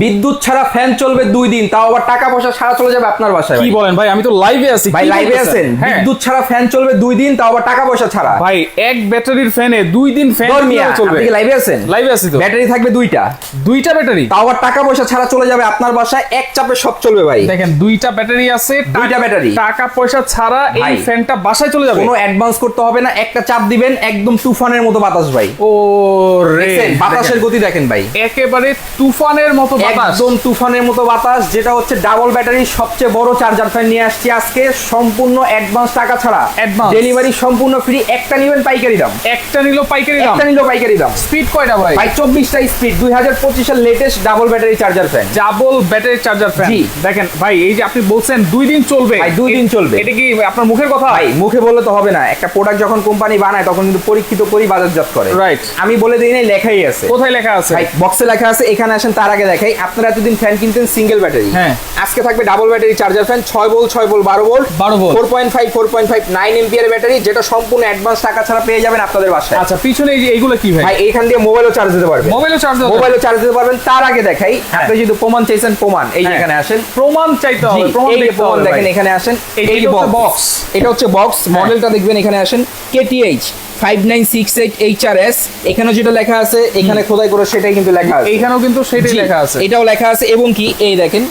বিদ্যুৎ ছাড়া ফ্যান চলবে দুই দিন তাও আবার টাকা পয়সা ছাড়া চলে যাবে আপনার বাসায় কি বলেন ভাই? আমি তো লাইভে আছি ভাই লাইভে আছেন। হ্যাঁ। বিদ্যুৎ ছাড়া ফ্যান চলবে দুই দিন তাও আবার টাকা পয়সা ছাড়া। ভাই এক ব্যাটারির ফ্যানে দুই দিন ফ্যান চলবে? আপনি লাইভে আছেন? লাইভে আছি তো। ব্যাটারি থাকবে দুইটা। দুইটা ব্যাটারি? তাও আবার টাকা পয়সা ছাড়া চলে যাবে আপনার বাসায় এক চাপে সব চলবে ভাই। দেখেন দুইটা ব্যাটারি আছে দুইটা ব্যাটারি। টাকা পয়সা ছাড়া এই ফ্যানটা বাসায় চলে যাবে? কোনো অ্যাডভান্স করতে হবে না একটা চাপ দিবেন একদম তুফানের মতো বাতাস ভাই। ও রে বাতাসের গতি দেখেন ভাই। একেবারে তুফানের মতো একদম তুফানের মতো বাতাস যেটা হচ্ছে ডাবল ব্যাটারি সবচেয়ে বড় চার্জার ফ্যান নিয়ে আসছি আজকে। সম্পূর্ণ অ্যাডভান্স টাকা ছাড়া। ডেলিভারি সম্পূর্ণ ফ্রি একটা নিবেন পাইকারি দাম। একটা নিল পাইকারি দাম? একটা নিলো পাইকারি দাম। স্পিড কয়টা ভাই? ভাই চব্বিশটা স্পিড দুই হাজার পঁচিশের latest double battery charger fan double battery charger fan. দেখেন ভাই এই যে আপনি বলছেন দুই দিন চলবে। ভাই, দুই দিন চলবে। এটা কি আপনার মুখের কথা? ভাই মুখে বললে তো হবে না। একটা প্রোডাক্ট যখন কোম্পানি বানায় তখন কিন্তু পরীক্ষিত করি বাজারজাত করে। রাইট আমি বলে দিই নাই লেখাই আছে। কোথায় লেখা আছে? ভাই বক্সে লেখা আছে এখানে আসেন তার আগে দেখাই। আপনারা এতদিন ফ্যান কিনতেন সিঙ্গেল ব্যাটারি হ্যাঁ। আজকে থাকবে ডাবল ব্যাটারি চার্জার ফ্যান ছয় ভোল্ট ছয় ভোল্ট বারো volt 12 volt। Four point five four point five nine ampere battery যেটা সম্পূর্ণ অ্যাডভান্স টাকা ছাড়া পেয়ে যাবেন আপনাদের বাসায়। আচ্ছা পিছনে এইগুলো কি ভাই? এইখান দিয়ে মোবাইলও চার্জ দিতে পারবেন। মোবাইলও চার্জ মোবাইলও চার্জ দিতে পারবেন। তার আগে দেখাই হ্যাঁ। আপনি যদি প্রমাণ চাইছেন প্রমাণ। এই হ্যাঁ। এখানে আসেন। প্রমাণ চাইতে হবে প্রমাণ প্রমাণ দেখেন এখানে আসেন। এই- এই এটা হচ্ছে। এটা বক্স মডেলটা দেখবেন এখানে আসেন। KTH five nine six eight H R S এখানে যেটা লেখা আছে এখানে খোদাই করে সেটাই কিন্তু লেখা আছে। এখানেও কিন্তু সেটাই লেখা আছে। এটাও লেখা আছে এবং কি এই দেখেন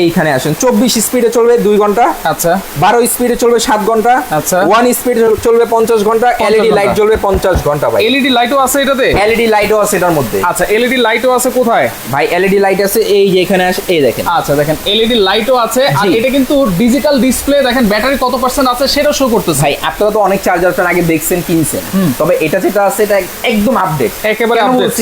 এইখানে আসেন। চব্বিশ স্পিডে চলবে দুই ঘণ্টা আচ্ছা। বারো স্পিডে চলবে সাত ঘণ্টা আচ্ছা। ওয়ান স্পিডে চলবে পঞ্চাশ ঘণ্টা এলইডি। লাইট জ্বলবে পঞ্চাশ ঘণ্টা ভাই। এলইডি লাইটও আছে এটাতে? এলইডি লাইটও আছে এটার মধ্যে। আচ্ছা এলইডি লাইটও আছে কোথায়? ভাই এলইডি লাইট আছে এই যে এখানে আসে এই দেখেন। আচ্ছা দেখেন এলইডি লাইটও আছে। আর এটা কিন্তু ডিজিটাল ডিসপ্লে দেখেন ব্যাটারি কত পার্সেন্ট আছে সেটাও শো করতেছে। ভাই আপনারা তো অনেক চার্জার ফ্যান আগে দেখছেন কিনছেন। তবে এটা যেটা আছে এটা একদম আপডেট একেবারে update।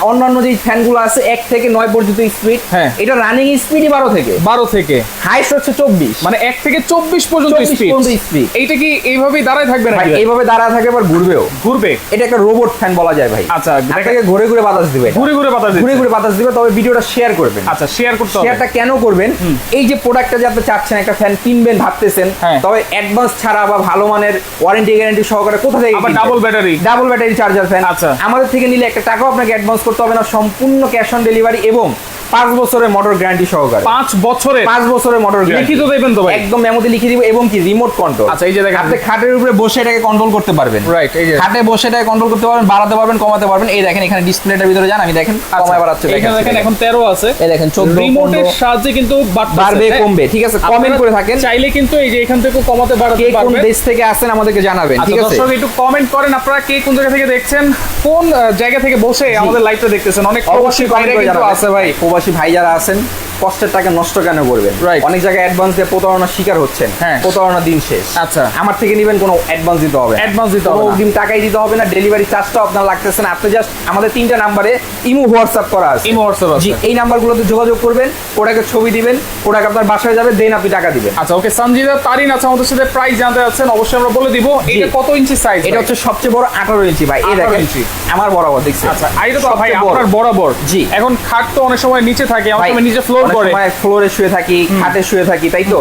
অন্যান্য যে ফ্যানগুলো আছে এক থেকে নয় পর্যন্ত স্পিড হ্যাঁ। এটা রানিং স্পিডই বারো থেকে। বারো থেকে। হাইস্ট হচ্ছে চব্বিশ। মানে এক থেকে চব্বিশ পর্যন্ত 24 স্পিড এইটা কি এইভাবেই দাঁড়ায় থাকবে ভাই? এইভাবে দাঁড়ায় থাকে আবার ঘুরবেও। ঘুরবে? এটা একটা রোবট ফ্যান বলা যায় ভাই। আচ্ছা, আপনাকে ঘুরে ঘুরে বাতাস দিবে ঘুরে ঘুরে বাতাস ঘুরে ঘুরে বাতাস দিবে তবে ভিডিওটা শেয়ার করবেন। আচ্ছা শেয়ার করতে হবে। শেয়ারটা কেন করবেন? এই যে প্রোডাক্টটা যে আপনি চাচ্ছেন একটা ফ্যান কিনবেন ভাবতেছেন হ্যাঁ। তবে অ্যাডভান্স ছাড়া বা ভালো মানের ওয়ারেন্টি গ্যারান্টি সহকারে কোথা থেকে আবার double battery double battery charger fan আচ্ছা। আমাদের থেকে নিলে একটা টাকাও আপনাকে অ্যাডভান্স করতে হবে না সম্পূর্ণ ক্যাশ অন ডেলিভারি এবং পাঁচ বছরের মোটর গ্যারান্টি সহকারে। পাঁচ বছরে পাঁচ বছরের মোটর লিখিত দেবেন তো ভাই? একদম মেমোতে লিখে দিব এবং কি রিমোট কন্ট্রোল আচ্ছা, এই যে দেখেন। আপনি খাটের উপরে বসে এটাকে কন্ট্রোল করতে পারবেন। রাইট এই যে। খাটে বসে এটাকে কন্ট্রোল করতে পারবেন বাড়াতে পারবেন কমাতে পারবেন। এই দেখেন এখানে ডিসপ্লেটার ভিতরে যান আমি দেখেন কমায় বাড়াচ্ছে আচ্ছা, এখানে দেখেন এখন তেরো আছে। এই দেখেন চোদ্দ রিমোটের সাহায্যে কিন্তু বাড়বে হ্যাঁ? কমবে। ঠিক আছে কমেন্ট করে থাকেন। চাইলে কিন্তু এই যে এখান থেকে কমাতে বাড়াতে কে কোন দেশ থেকে আসেন আমাদেরকে জানাবেন আচ্ছা ঠিক আছে? দর্শক একটু কমেন্ট করেন আপনারা কে কোন জায়গা থেকে দেখছেন কোন জায়গা থেকে বসে আমাদের লাইভটা দেখতেছেন। অনেক অবশ্যই বাইরে বাইরে কিন্তু আছে ভাই। প্রবাসী ভাই যারা আছেন কষ্টের টাকা নষ্ট কেন করবেন. অনেক জায়গায় অ্যাডভান্স দিয়ে প্রতারণার শিকার হচ্ছেন হ্যাঁ। প্রতারণার দিন শেষ আচ্ছা। আমার থেকে নেবেন কোনো অ্যাডভান্স দিতে হবে অ্যাডভান্স দিতে হবে। অগ্রিম টাকাই দিতে হবে না ডেলিভারি চার্জটাও আপনার লাগতেছে না আপনি জাস্ট আমাদের তিনটা নাম্বারে ইমো হোয়াটসঅ্যাপ করা আছে ইমো আছে। জি এই নাম্বারগুলোতে যোগাযোগ করবেন প্রোডাক্টের ছবি দিবেন প্রোডাক্ট আপনার বাসায় যাবে দেন আপনি টাকা দিবেন আচ্ছা ওকে সঞ্জিদা তারিন আছে আমাদের সাথে প্রাইস জানতে যাচ্ছেন অবশ্যই আমরা বলে দিব এটা কত ইঞ্চি সাইজ এটা হচ্ছে সবচেয়ে বড় আঠারো ইঞ্চি ভাই এই 18 দেখেন। আমার বরাবর দেখছি আচ্ছা আইটা তো ভাই আপনার বরাবর জি। এখন খাট তো অনেক সময় নিচে থাকে অনেক সময় নিচে ফ্লোর করে। ফ্লোরে শুয়ে থাকি খাটে শুয়ে থাকি তাই তো?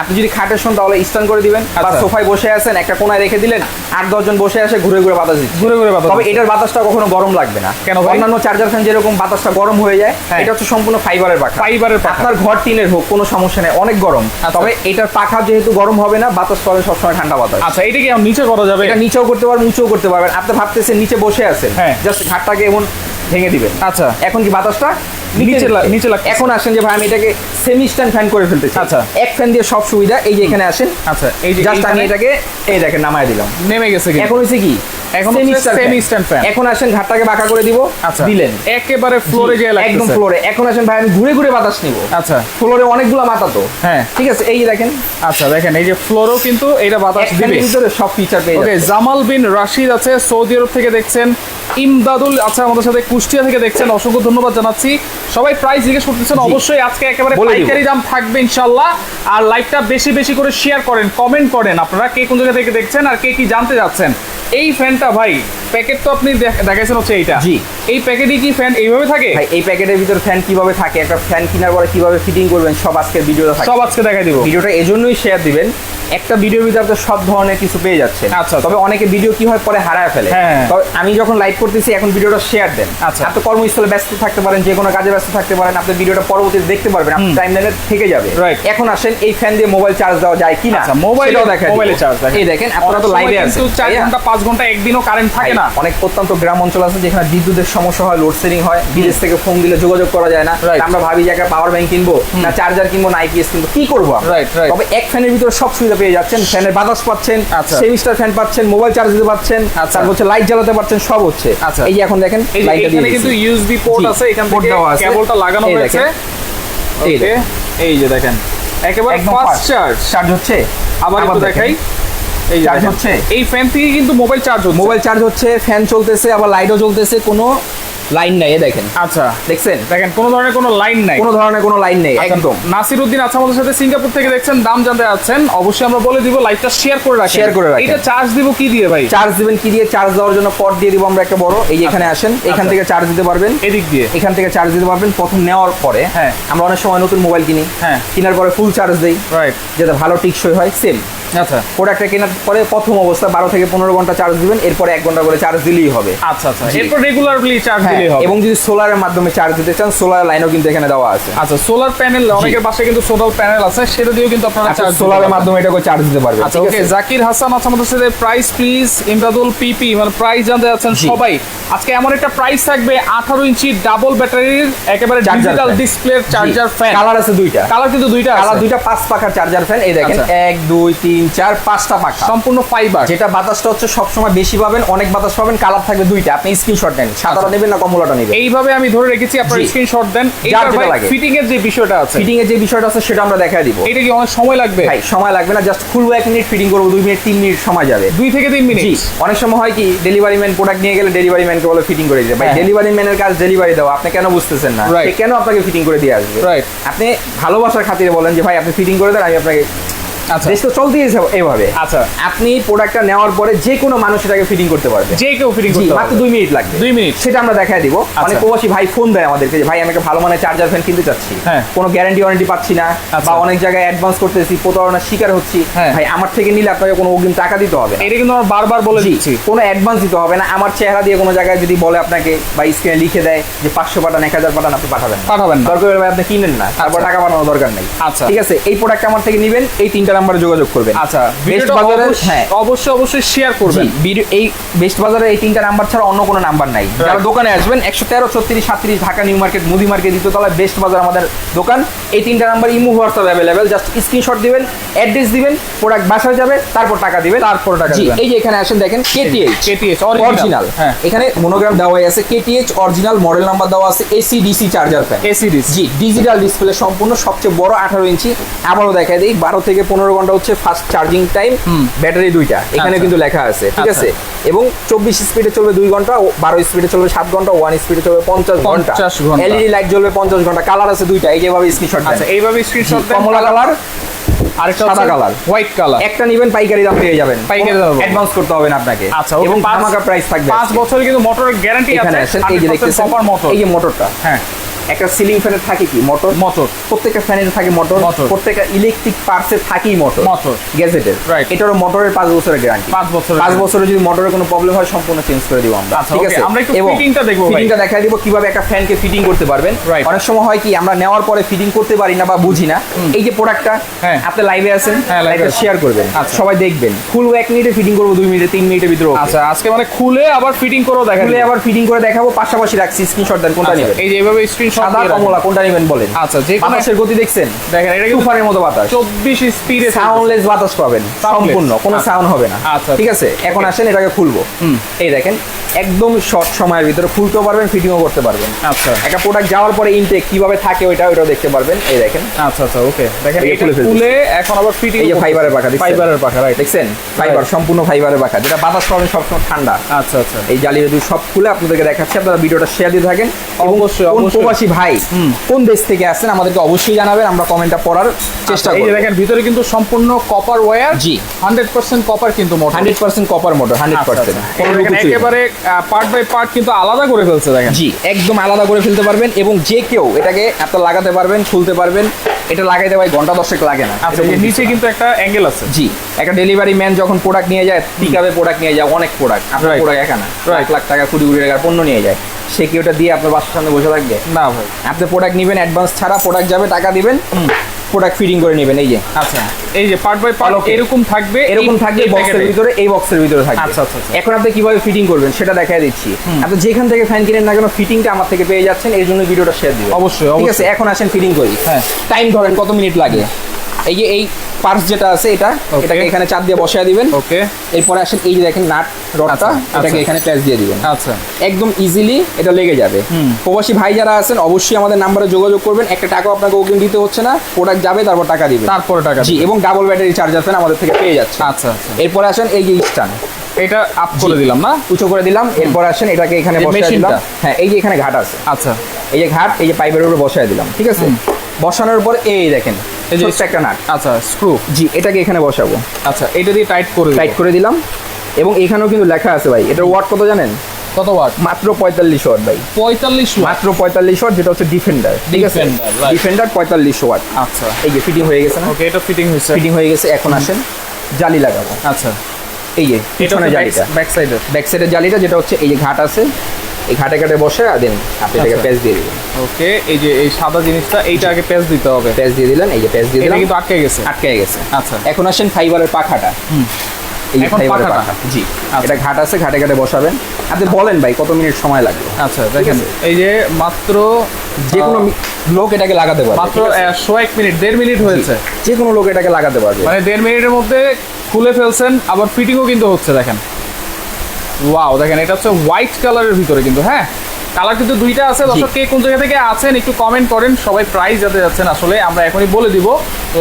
আপনি যদি খাটে শুন তাহলে স্ট্যান্ড করে দিবেন। বা আচ্ছা। সোফায় বসে আছেন একটা কোনায় রেখে দিলেন আট বসে আসে ঘুরে ঘুরে বাতাস ঘুরে ঘুরে বাতাস তবে এটার বাতাসটা কখনো গরম লাগবে না। কেন অন্যান্য চার্জার ফ্যান যেরকম বাতাসটা গরম হয়ে যায় হ্যাঁ। এটা হচ্ছে সম্পূর্ণ ফাইবারের পাখা। ফাইবারের পাখা। আপনার ঘর টিনের হোক কোনো সমস্যা নেই অনেক গরম। আচ্ছা। তবে এটার পাখা যেহেতু গরম হবে না বাতাস পাবে সবসময় ঠান্ডা বাতাস। আচ্ছা এটা কি নিচে করা যাবে? এটা নিচেও করতে পারবেন উঁচুও করতে পারবেন। আপনি ভাবতেছেন নিচে বসে আছেন। হ্যাঁ। জাস্ট ঘাটটাকে এমন ভেঙে দিবেন। আচ্ছা। এখন কি বাতাসটা নিচে নিচে এখন আসেন যে ভাই আমি এটাকে সেমি স্ট্যান্ড ফ্যান করে ফেলতেছি আচ্ছা। এক ফ্যান দিয়ে সব সুবিধা এই যে এখানে আসেন। আচ্ছা এই যে জাস্ট আমি এটাকে এই দেখেন নামায় দিলাম। নেমে গেছে এখন হচ্ছে কি? এখন আসেন ঘাটটাকে বাঁকা করে দিব আচ্ছা। দিলেন। একেবারে ফ্লোরে লাগতেছে। একদম ফ্লোরে এখন আসেন ভাই আমি ঘুরে ঘুরে বাতাস নিব। আচ্ছা। ফ্লোরে অনেকগুলো মাথা তো। হ্যাঁ। ঠিক আছে এই দেখেন। আচ্ছা দেখেন এই যে ফ্লোরও কিন্তু এটা বাতাস দিবে। ভিতরে সব ফিচার পেয়ে ওকে জামাল বিন রাশিদ আছে সৌদি আরব থেকে দেখছেন। ইমদাদুল আচ্ছা আমাদের সাথে কুষ্টিয়া থেকে দেখছেন। অসংখ্য ধন্যবাদ জানাচ্ছি। সবাই প্রাইস জিজ্ঞেস করতেছেন অবশ্যই আজকে একেবারে পাইকারি দাম থাকবে ইনশাল্লাহ আর লাইভটা বেশি বেশি করে শেয়ার করেন কমেন্ট করেন। আপনারা কে কোন জায়গা থেকে দেখছেন আর কে কি জানতে যাচ্ছেন। এই ফ্যানটা ভাই প্যাকেট তো আপনি দেখ- দেখাইছেন হচ্ছে এইটা। জি। এই প্যাকেটে কি ফ্যান এইভাবে থাকে? ভাই এই প্যাকেটের ভিতরে ফ্যান কীভাবে থাকে? একটা ফ্যান কেনার পরে কীভাবে ফিটিং করবেন? সব আজকে ভিডিওতে থাকে। সব আজকে দেখাই দিব। ভিডিওটা এজন্যই শেয়ার দিবেন একটা ভিডিওর ভিতরে আপনি সব ধরনের কিছু পেয়ে যাচ্ছেন আচ্ছা। তবে অনেকে ভিডিও কি হয় পরে হারায় ফেলে হ্যাঁ। তবে আমি যখন লাইভ করতেছি এখন ভিডিওটা শেয়ার দেন আচ্ছা। আপনি কর্মস্থলে ব্যস্ত থাকতে পারেন যে কোনো কাজে ব্যস্ত থাকতে পারেন আপনি ভিডিওটা পরবর্তীতে দেখতে পারবেন আপনার টাইম লাইনে থেকে যাবে Right. এখন আসেন এই ফ্যান দিয়ে মোবাইল চার্জ দেওয়া যায় কিনা আচ্ছা মোবাইল সেটাও দেখা মোবাইলে চার্জ এই দেখেন আপনারা তো লাইভে আছেন কিন্তু চার তাই না? ঘণ্টা পাঁচ ঘণ্টা একদিনও কারেন্ট থাকে না অনেক প্রত্যন্ত গ্রাম অঞ্চল আছে যেখানে বিদ্যুতের সমস্যা হয় লোডশেডিং হয় বিদেশ থেকে ফোন দিলে যোগাযোগ করা যায় না. আমরা ভাবি যে একটা পাওয়ার ব্যাংক কিনবো না চার্জার কিনবো না আইপিএস কিনবো কি করব. তবে এক ফ্যানের ভিতরে সব সুবিধা পেয়ে যাচ্ছেন ফ্যানের বাতাস পাচ্ছেন আচ্ছা। সেমিস্টার ফ্যান পাচ্ছেন মোবাইল চার্জ দিতে পাচ্ছেন আচ্ছা। তারপর হচ্ছে লাইট জ্বালাতে পারছেন সব হচ্ছে আচ্ছা। এই যে এখন দেখেন লাইটটা দিয়ে কিন্তু ইউএসবি পোর্ট আছে এখান থেকে। কেবলটা লাগানো হয়েছে এই ওকে। এই যে দেখেন একেবারে ফাস্ট চার্জ চার্জ হচ্ছে আবার একটু দেখাই এই চার্জ হচ্ছে? এই ফ্যান থেকে কিন্তু মোবাইল চার্জ হচ্ছে মোবাইল চার্জ হচ্ছে ফ্যান চলতেছে আবার লাইটও চলতেছে কোনো লাইন নাই দেখেন। আচ্ছা। দেখছেন? দেখেন কোনো ধরনের কোনো লাইন নাই। কোনো ধরনের কোনো লাইন নেই আচ্ছা, একদম। নাসির উদ্দিন আছে আমাদের সাথে সিঙ্গাপুর থেকে দেখছেন দাম জানতে যাচ্ছেন। অবশ্যই আমরা বলে দিব লাইভটা শেয়ার করে রাখেন। Share করে রাখেন। এটা চার্জ দিব কি দিয়ে ভাই? চার্জ দিবেন কি দিয়ে? চার্জ দেওয়ার জন্য পট দিয়ে দিব আমরা একটা বড়। এই যে এখানে আসেন এখান আচ্ছা। থেকে চার্জ দিতে পারবেন। এদিক দিয়ে। এখান থেকে চার্জ দিতে পারবেন। প্রথম নেওয়ার পরে হ্যাঁ। আমরা অনেক সময় নতুন মোবাইল কিনি। হ্যাঁ। কেনার পরে ফুল চার্জ দেই। রাইট যাতে ভালো টিকসই হয় সেম আচ্ছা। প্রোডাক্টটা কেনার পরে প্রথম অবস্থা বারো থেকে পনেরো ঘণ্টা চার্জ দিবেন। এরপরে এক ঘণ্টা করে চার্জ দিলেই হবে। আচ্ছা আচ্ছা। এরপর রেগুলারলি চার্জ হ্যাঁ, হবে এবং যদি সোলারের মাধ্যমে চার্জ দিতে চান সোলার লাইনও কিন্তু এখানে দেওয়া আছে। আচ্ছা সোলার প্যানেল অনেকের পাশে কিন্তু সোলার প্যানেল আছে সেটা দিয়েও কিন্তু আপনারা চার্জ সোলারের মাধ্যমে এটাকে চার্জ দিতে পারবেন আচ্ছা ওকে জাকির হাসান আছে আমাদের সাথে। প্রাইস প্লিজ ইমদাদুল পিপি মানে প্রাইস জানতে যাচ্ছেন সবাই। আজকে এমন একটা প্রাইস থাকবে আঠারো ইঞ্চি ডাবল ব্যাটারির একেবারে digital display charger fan colour আছে দুইটা। কালার কিন্তু দুইটা কালার দুইটা পাঁচ পাখার চার্জার ফ্যান এই দেখেন আচ্ছা। এক দুই তিন চার পাঁচটা পাখা। সম্পূর্ণ ফাইবার যেটা বাতাসটা হচ্ছে সবসময় বেশি পাবেন অনেক বাতাস পাবেন কালার থাকবে দুইটা। আপনি স্ক্রিনশট নেন সাদাটা নেবেন না কমলাটা নেবেন এইভাবে আমি ধরে রেখেছি আপনার। স্ক্রিনশট দেন যার যেটা লাগে। ফিটিং এর যে বিষয়টা আছে ফিটিং এর যে বিষয়টা আছে সেটা আমরা দেখাই দিব এটা কি অনেক সময় লাগবে ভাই সময় লাগবে না জাস্ট খুলবো এক মিনিট ফিটিং করব দুই মিনিট তিন মিনিট সময় যাবে দুই থেকে তিন মিনিট জি অনেক সময় হয় কি ডেলিভারি ম্যান প্রোডাক্ট নিয়ে গেলে ডেলিভারি ম্যানকে বলে ফিটিং করে দিতে ভাই। ডেলিভারি ম্যানের কাজ ডেলিভারি দাও আপনি কেন বুঝতেছেন না. সে কেন আপনাকে ফিটিং করে দিয়ে আসবে Right. আপনি ভালোবাসার খাতিরে বলেন যে ভাই আপনি ফিটিং করে দেন আমি আপনাকে দেশ তো চলতেই আছে এইভাবে আচ্ছা। আপনি প্রোডাক্টটা নেওয়ার পরে যে কোনো মানুষ এটাকে ফিটিং করতে পারবে। যে কেউ ফিটিং করতে মাত্র দুই মিনিট লাগবে। দুই মিনিট সেটা আমরা দিব। অনেক প্রবাসী ভাই ফোন দেয় আমাদেরকে যে ভাই আমি একটা ভালো মানের চার্জার ফ্যান কিনতে চাচ্ছি। হ্যাঁ। কোনো গ্যারান্টি ওয়ারেন্টি পাচ্ছি না। আচ্ছা। বা অনেক জায়গায় অ্যাডভান্স করতেছি প্রতারণার শিকার হচ্ছি। হ্যাঁ। ভাই আমার থেকে নিলে আপনাকে কোনো অগ্রিম টাকা দিতে হবে এটা কিন্তু আমরা বারবার বলে দিচ্ছি। কোনো অ্যাডভান্স দিতে হবে না। আমার চেহারা দিয়ে কোনো জায়গায় যদি বলে আপনাকে বা স্ক্রিনে লিখে দেয় যে পাঁচশো পাঠান এক হাজার পাঠান আপনি পাঠাবেন পাঠাবেন দরকার আপনি কিনেন না। তারপর আচ্ছা। টাকা পাঠানোর দরকার নেই। আচ্ছা। ঠিক আছে? এই প্রোডাক্ট আমার থেকে নেবেন। এই তিনটা নাম্বারে যোগাযোগ করবেন। আচ্ছা বেস্ট অবশ্যই- হ্যাঁ। অবশ্যই অবশ্যই শেয়ার করবেন। এই বেস্ট বাজারে এই তিনটা নাম্বার ছাড়া অন্য কোনো নাম্বার নাই। যারা দোকানে আসবেন একশো তেরো ছত্রিশ সাতত্রিশ ঢাকা নিউ মার্কেট মুদি মার্কেট দ্বিতীয়তলায় বেস্ট বাজার আমাদের দোকান। এই তিনটা number imo WhatsApp available just screenshot দিবেন অ্যাড্রেস দিবেন প্রোডাক্ট বাসায় যাবে তারপর টাকা দিবেন। তারপর টাকা দিবেন। এই যে এখানে আসেন দেখেন কেটিএইচ KTH, অরিজিনাল হ্যাঁ। এখানে মনোগ্রাম দেওয়াই আছে কেটিএইচ অরিজিনাল মডেল নাম্বার দেওয়া আছে AC DC charger fan AC dish জি ডিজিটাল ডিসপ্লে সম্পূর্ণ সবচেয়ে বড় আঠারো ইঞ্চি আবারও দেখা দিই বারো থেকে পনেরো ঘণ্টা হচ্ছে ফাস্ট চার্জিং টাইম ব্যাটারি দুইটা। এখানে আচ্ছা। কিন্তু লেখা আছে ঠিক আচ্ছা। আছে? এবং চব্বিশ স্পিডে চলবে দুই ঘণ্টা বারো স্পিডে চলবে সাত ঘণ্টা ওয়ান স্পিডে চলবে পঞ্চাশ ঘণ্টা। এলইডি লাইট জ্বলবে পঞ্চাশ ঘণ্টা কালার আছে দুইটা এই যেভাবে স্ক্রিনশট আচ্ছা এইভাবে স্ক্রিনশট কমলা কালার আরেকটা সাদা colour। হোয়াইট কালার একটা নিবেন পাইকারি দাম পেয়ে যাবেন। পাইকারি দাম অ্যাডভান্স করতে হবে না আপনাকে। আচ্ছা এবং এবং ধামাকা প্রাইস থাকবে পাঁচ আজকে। বছরের কিন্তু মোটরের গ্যারান্টি আছে এই যে দেখতেছেন এই যে মোটরটা হ্যাঁ। একটা সিলিং ফ্যানে থাকে কি? মোটর মোটর প্রত্যেকটা ফ্যানের থাকে মোটর মোটর। প্রত্যেকটা ইলেকট্রিক পার্টসে থাকেই মোটর মোটর। গ্যাজেটের Right. এটারও মোটরের পাঁচ বছরের গ্যারান্টি পাঁচ বছরের পাঁচ বছরে যদি মোটরের কোনো প্রবলেম হয় সম্পূর্ণ চেঞ্জ করে দিব আমরা। আচ্ছা, ঠিক আছে? আমরা একটু এবং fitting টা দেখব ভাই। ফিটিংটা দেখাই দিব কীভাবে একটা ফ্যানকে ফিটিং করতে পারবেন. অনেক সময় হয় কি আমরা নেওয়ার পরে ফিটিং করতে পারি না বা বুঝি না। এই যে প্রোডাক্টটা হ্যাঁ। আপনি লাইভে আছেন হ্যাঁ, লাইভে শেয়ার করবেন। আচ্ছা। সবাই দেখবেন। ফুল এক মিনিটে ফিটিং করব দুই মিনিটে তিন মিনিটের ভিতরে আচ্ছা আজকে মানে খুলে আবার ফিটিং করে দেখা খুলে আবার ফিটিং করে দেখাবো পাশাপাশি রাখছি স্ক্রিনশট দেন কোনটা নেবেন। এই যে এইভাবে স্ক্রিনশট সাদা কমলা কোনটা নেবেন বলেন? আচ্ছা যে বাতাসের গতি দেখছেন? দেখেন এটা তুফানের মতো বাতাস। চব্বিশ স্পিডে সাউন্ডলেস বাতাস পাবেন সম্পূর্ণ কোনো আচ্ছা। সাউন্ড হবে না। আচ্ছা। ঠিক আছে? এখন আসেন এটাকে খুলবো। এই দেখেন একদম শর্ট সময়ের ভিতরে খুলতেও পারবেন ফিটিংও করতে পারবেন। আচ্ছা। একটা প্রোডাক্ট যাওয়ার পরে ইনটেক কীভাবে থাকে ওইটা ওইটাও দেখতে পারবেন। এই দেখেন। আচ্ছা আচ্ছা ওকে দেখেন খুলে এখন আবার ফিটিং এই যে ফাইবারের পাখা? ফাইবারের পাখা রাইট দেখছেন? ফাইবার সম্পূর্ণ ফাইবারের পাখা। যেটা বাতাস পাবেন সবসময় ঠান্ডা। আচ্ছা আচ্ছা। এই জালির সব খুলে আপনাদেরকে দেখাচ্ছি। আপনারা ভিডিওটা শেয়ার দিয়ে থাকেন। অবশ্যই, অবশ্যই। প্রবাসী ভাই কোন দেশ থেকে আসছেন আমাদেরকে অবশ্যই জানাবেন আমরা কমেন্টটা পড়ার চেষ্টা করি এই দেখেন ভিতরে কিন্তু সম্পূর্ণ কপার ওয়্যার জি। হান্ড্রেড পার্সেন্ট কপার কিন্তু motor hundred percent copper motor hundred percent আচ্ছা, একেবারে পার্ট বাই পার্ট কিন্তু আলাদা করে ফেলছে দেখেন। জি একদম আলাদা করে ফেলতে পারবেন এবং যে কেউ এটাকে এত লাগাতে পারবেন খুলতে পারবেন। এটা লাগাইতে ভাই ঘণ্টা দশেক লাগে না। আচ্ছা নিচে কিন্তু একটা অ্যাঙ্গেল আছে। জি একটা ডেলিভারি ম্যান যখন প্রোডাক্ট নিয়ে যায় পিক আপে প্রোডাক্ট নিয়ে যায় অনেক প্রোডাক্ট আপনার. প্রোডাক্ট একা না। Right. লাখ টাকা কুড়ি কুড়ি টাকার পণ্য নিয়ে যায়। সে কি ওটা দিয়ে আপনার বাসার সামনে বসে থাকবে? না ভাই। আপনি প্রোডাক্ট নেবেন অ্যাডভান্স ছাড়া প্রোডাক্ট যাবে টাকা দিবেন প্রোডাক্ট ফিটিং করে নেবেন এই যে। আচ্ছা এই যে পার্ট বাই পার্ট এরকম থাকবে এরকম থাকবে বক্সের ভিতরে এই বক্সের ভিতরে থাকবে। আচ্ছা, আচ্ছা, আচ্ছা। এখন আপনি কীভাবে ফিটিং করবেন সেটা দেখাই দিচ্ছি। আপনি যেখান থেকে ফ্যান কিনেন না কেন ফিটিংটা আমার থেকে পেয়ে যাচ্ছেন এই জন্য ভিডিওটা শেয়ার দিবেন অবশ্যই, ঠিক আছে। এখন আসেন ফিটিং করি। হ্যাঁ। টাইম ধরেন কত মিনিট লাগে? এই যে এই পার্স যেটা আছে এটা এটাকে এখানে চাপ দিয়ে বসায় দিবেন। ওকে এরপরে আসেন এই যে দেখেন নাট রডটা আচ্ছা, এটাকে আচ্ছা। এখানে প্যাচ দিয়ে দিবেন। আচ্ছা। একদম ইজিলি এটা লেগে যাবে। প্রবাসী ভাই যারা আছেন অবশ্যই আমাদের নাম্বারে যোগাযোগ করবেন। একটা টাকা আপনাকে অগ্রিম দিতে হচ্ছে না। প্রোডাক্ট যাবে তারপর টাকা দিবেন। তারপরে টাকা জি এবং ডাবল ব্যাটারি চার্জার ফ্যান আমাদের থেকে পেয়ে যাচ্ছে আচ্ছা আচ্ছা। এরপরে আসেন এই যে স্টান এটা আপ করে দিলাম না? উঁচু করে দিলাম। এরপর আসেন এটাকে এখানে বসায় দিলাম। হ্যাঁ এই যে এখানে ঘাট আছে। আচ্ছা। এই যে ঘাট এই যে পাইপের উপরে বসায় দিলাম ঠিক আছে? বসানোর পর এই দেখেন এই যে- একটা নাট। আচ্ছা স্ক্রু জি এটাকে এখানে বসাবো। আচ্ছা এটা দিয়ে টাইট করে টাইট করে দিলাম এবং এখানেও কিন্তু লেখা আছে ভাই এটার ওয়াট কত জানেন? কত ওয়াট মাত্র পঁয়তাল্লিশ ওয়াট ভাই। পঁয়তাল্লিশ মাত্র পঁয়তাল্লিশ ওয়াট যেটা হচ্ছে ডিফেন্ডার ঠিক আছে? ডিফেন্ডার পঁয়তাল্লিশ ওয়াট আচ্ছা। এই যে ফিটিং হয়ে গেছে না? ওকে এটা ফিটিং হয়েছে। ফিটিং হয়ে গেছে এখন আসেন জালি লাগাবো। আচ্ছা। এই যে পিছনে জালিটা। ব্যাক সাইডের ব্যাক সাইডের জালিটা যেটা হচ্ছে এই যে ঘাট আছে এই ঘাটে ঘাটে বসে দেন আপনি এটাকে আচ্ছা। প্যাচ দিয়ে দিবেন। ওকে এই যে এই সাদা জিনিসটা এইটা আগে পেঁচ দিতে হবে। প্যাচ দিয়ে দিলেন এই যে প্যাচ দিয়ে দিলাম। কিন্তু আটকে গেছে। আটকে গেছে। আচ্ছা। এখন আসেন ফাইবারের পাখাটা। এই ফাইবারের পাখা। জি। আচ্ছা। এটা ঘাট আছে ঘাটে ঘাটে বসাবেন। আপনি বলেন ভাই কত মিনিট সময় লাগবে? আচ্ছা দেখেন এই যে মাত্র যে কোনো লোক এটাকে লাগাতে পারবে। মাত্র ঠিক আছে? আহ, শো এক মিনিট দেড় মিনিট হয়েছে। যে কোনো লোক এটাকে লাগাতে পারবে। মানে দেড় মিনিটের মধ্যে খুলে ফেলছেন আবার ফিটিংও কিন্তু হচ্ছে দেখেন। ওয়াও দেখেন এটা হচ্ছে হোয়াইট কালারের ভিতরে কিন্তু হ্যাঁ? কালার কিন্তু দুইটা আছে দর্শক কে কোন জায়গা থেকে আছেন একটু কমেন্ট করেন সবাই প্রাইস যাতে যাচ্ছেন আসলে আমরা এখনই বলে দিব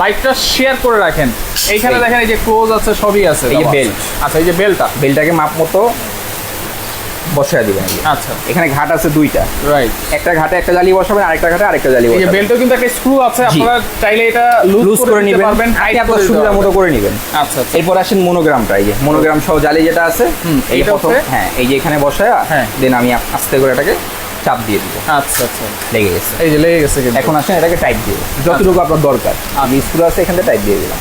লাইভটা শেয়ার করে রাখেন। এইখানে দেখেন এই যে ক্লোজ আছে সবই আছে এই যে বেল্ট। আচ্ছা এই যে বেল্টটা বেল্টটাকে মাপ মতো বসায় দিবেন। আচ্ছা। এখানে ঘাট আছে দুইটা। রাইট একটা ঘাটে একটা জালি বসাবেন আরেকটা ঘাটে আরেকটা জালি বসাবেন। বেল্টেও কিন্তু একটা স্ক্রু আছে আপনারা চাইলে এটা লুজ করে নিতে পারবেন আপনি আপনার সুবিধা মতো করে নেবেন। আচ্ছা আচ্ছা। এরপর আসেন মনোগ্রামটা এই যে মনোগ্রাম সহ জালি যেটা আছে এই প্রথম হ্যাঁ এই যে এখানে বসায় হ্যাঁ। দেন আমি আস্তে করে এটাকে চাপ দিয়ে দিব। আচ্ছা আচ্ছা। লেগে গেছে। এই যে লেগে গেছে এখন আসেন এটাকে টাইট দিয়ে যতটুকু আপনার দরকার। আমি স্ক্রু আছে এখানে টাইট দিয়ে দিলাম।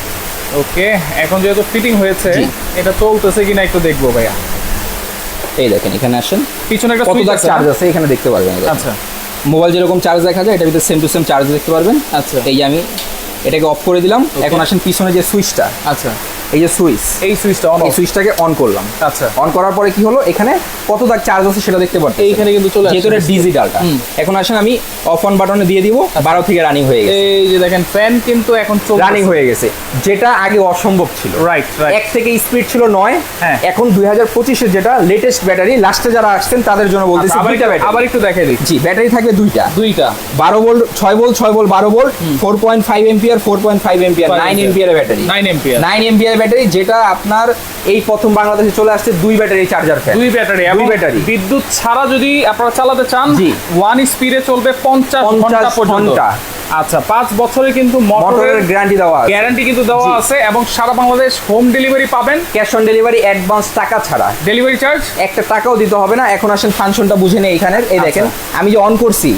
ওকে এখন যেহেতু ফিটিং হয়েছে এটা চলতেছে কিনা একটু দেখব ভাইয়া। এই দেখেন এখানে আসেন। পিছনে একটা কত সুইচ আছে চার্জ আছে এখানে দেখতে পারবেন আচ্ছা। মোবাইল যেরকম চার্জ দেখা যায় এটা ভিতরে সেম টু সেম চার্জ দেখতে পারবেন। আচ্ছা। এই আমি এটাকে অফ করে দিলাম। এখন আসেন পিছনে যে সুইচটা আচ্ছা। এই যে সুইচ। এই সুইচটা অন এই সুইচটাকে অন করলাম। আচ্ছা। অন করার পরে কি হলো? এখানে কত দাগ চার্জ আছে সেটা দেখতে পাচ্ছি। এইখানে কিন্তু চলে যেহেতু এটা ডিজিটালটা এখন আসেন আমি অফ অন বাটনে দিয়ে দিব বারো থেকে রানিং হয়ে গেছে। এই যে দেখেন ফ্যান কিন্তু এখন চলছে। রানিং হয়ে গেছে। যেটা আগে অসম্ভব ছিল। রাইট রাইট এক থেকে স্পিড ছিল নয়। হ্যাঁ। এখন দুই হাজার পঁচিশের যেটা লেটেস্ট ব্যাটারি লাস্টে যারা আসছেন তাদের জন্য বলতেছি আবার দুইটা ব্যাটারি আবার একটু দেখাই দিই। জি ব্যাটারি থাকবে দুইটা। দুইটা। বারো ভোল্ট ছয় ভোল্ট ছয় ভোল্ট বারো volt four point five ampere four point five ampere nine ampere battery nine ampere nine ampere battery যেটা আপনার এই প্রথম বাংলাদেশে চলে আসছে দুই ব্যাটারি চার্জার ফ্যান দুই ব্যাটারি এবং ব্যাটারি। বিদ্যুৎ ছাড়া যদি আপনারা চালাতে চান। ওয়ান স্পিডে চলবে পঞ্চাশ ঘণ্টা 50 পর্যন্ত। ঘণ্টা। আচ্ছা পাঁচ বছরে কিন্তু মোটরের গ্যারান্টি দেওয়া আছে। গ্যারান্টি কিন্তু দেওয়া আছে এবং সারা বাংলাদেশ হোম ডেলিভারি পাবেন। ক্যাশ অন ডেলিভারি অ্যাডভান্স টাকা ছাড়া। ডেলিভারি চার্জ একটা টাকাও দিতে হবে না এখন আসেন ফাংশনটা বুঝে নেই এখানের এই দেখেন আচ্ছা। আমি যে অন করছি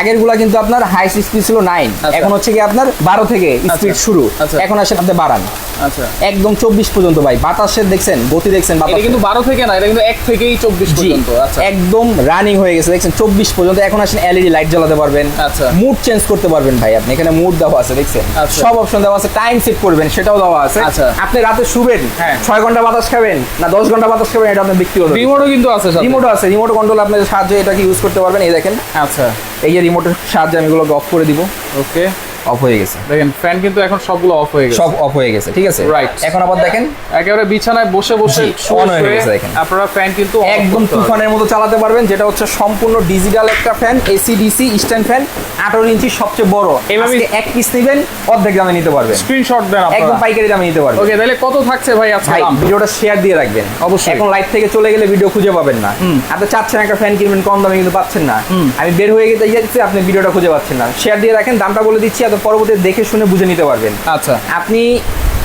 আগেরগুলা কিন্তু আপনার হাই স্পিড ছিল নাইন আচ্ছা। এখন হচ্ছে কি আপনার বারো থেকে স্পিড শুরু। আচ্ছা। এখন আসেন আপনি বাড়ান। আচ্ছা। একদম চব্বিশ পর্যন্ত ভাই। বাতাসের দেখছেন গতি দেখছেন কিন্তু বারো থেকে না এটা কিন্তু এক থেকেই চব্বিশ পর্যন্ত। আচ্ছা। একদম রানিং হয়ে গেছে। দেখছেন চব্বিশ পর্যন্ত। এখন আসেন এলইডি লাইট জ্বালাতে পারবেন। আচ্ছা। মুড চেঞ্জ করতে পারবেন ভাই আপনি। এখানে মুড দেওয়া আছে দেখছেন? আচ্ছা। সব অপশন দেওয়া আছে। টাইম সেট করবেন সেটাও দেওয়া আছে। আচ্ছা। আপনি রাতে শুবেন হ্যাঁ। ছয় ঘণ্টা বাতাস খাবেন না দশ ঘণ্টা বাতাস খাবেন এটা আপনার ব্যক্তিগত রিমোটও কিন্তু আছে সাথে। রিমোট আছে। রিমোট কন্ট্রোল আপনার সাহায্যে এটাকে ইউজ করতে পারবেন। এই দেখেন। আচ্ছা। এই যে রিমোটের সাহায্যে আমি এগুলো অফ করে দিব। ওকে অফ হয়ে গেছে। দেখেন ফ্যান কিন্তু এখন সবগুলো অফ হয়ে গেছে। সব অফ হয়ে গেছে ঠিক আছে? Right. এখন আবার দেখেন। একেবারে বিছানায় বসে বসে on হয়ে গেছে দেখেন। আপনারা ফ্যান কিন্তু একদম তুফানের মতো চালাতে পারবেন যেটা হচ্ছে সম্পূর্ণ ডিজিটাল একটা fan AC DC stand fan আঠারো ইঞ্চি সবচেয়ে বড়। আজকে এক পিস নেবেন অর্ধেক দামে নিতে পারবেন। স্ক্রিনশট দেন আপনারা। একদম পাইকারি দামে নিতে পারবেন। ওকে তাহলে কত থাকছে ভাই আজকে ভিডিওটা শেয়ার দিয়ে রাখবেন। অবশ্যই। এখন লাইভ থেকে চলে গেলে ভিডিও খুঁজে পাবেন না। আপনি চাচ্ছেন একটা ফ্যান কিনবেন কম দামে কিন্তু পাচ্ছেন না। আমি বের হয়ে গেতে যাচ্ছি আপনি ভিডিওটা খুঁজে পাচ্ছেন না। শেয়ার দিয়ে রাখেন দামটা বলে দিচ্ছি এত পরবর্তী দেখে শুনে বুঝে নিতে পারবেন। আচ্ছা। আপনি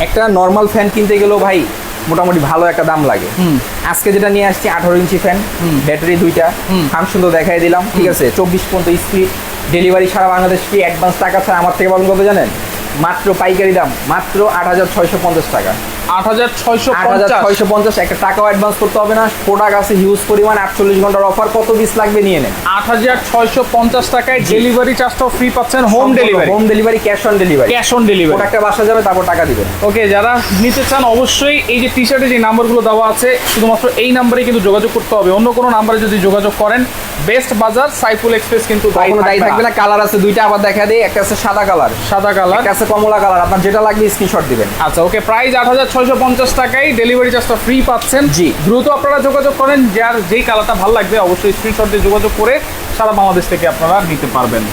একটা নর্মাল ফ্যান কিনতে গেলেও ভাই মোটামুটি ভালো একটা দাম লাগে। আজকে যেটা নিয়ে আসছি আঠারো ইঞ্চি ফ্যান ব্যাটারি দুইটা। ফাংশন তো দেখাই দিলাম ঠিক আছে? চব্বিশ পর্যন্ত স্পিড ডেলিভারি সারা বাংলাদেশ কি অ্যাডভান্স টাকা ছাড়া আমার থেকে পাবেন কত জানেন? মাত্র পাইকারি দাম মাত্র আট হাজার ছয়শো পঞ্চাশ টাকা। আট হাজার ছয়শো আট হাজার ছয়শো পঞ্চাশ একটা টাকাও অ্যাডভান্স করতে হবে না। প্রোডাক্ট আছে হিউজ পরিমাণ আটচল্লিশ ঘণ্টার অফার কত পিস লাগবে নিয়ে নেন। আট হাজার ছয়শো পঞ্চাশ টাকায় ডেলিভারি চার্জটাও ফ্রি পাচ্ছেন home delivery home delivery cash on delivery cash on delivery প্রোডাক্টটা বাসা যাবে তারপর টাকা দিবেন। ওকে যারা নিতে চান অবশ্যই এই যে টি শার্টে যে নাম্বারগুলো দেওয়া আছে শুধুমাত্র এই নাম্বারে কিন্তু যোগাযোগ করতে হবে। অন্য কোনো নাম্বারে যদি যোগাযোগ করেন বেস্ট বাজার সাইফুল এক্সপ্রেস কিন্তু কখনো দায়ী থাকবে থাকবে না। না কালার আছে দুইটা আবার দেখা দিই একটা আছে সাদা কালার সাদা কালার একটা আছে কমলা কালার আপনার যেটা লাগবে স্ক্রিনশট দিবেন। আচ্ছা ওকে প্রাইস আট হাজার ছয়শো পঞ্চাশ টাকায় ডেলিভারি চার্জটা ফ্রি পাচ্ছেন জি। দ্রুত আপনারা যোগাযোগ করেন যার যেই কালারটা ভালো লাগবে অবশ্যই স্ক্রিনশট দিয়ে যোগাযোগ করে সারা বাংলাদেশ থেকে আপনারা নিতে পারবেন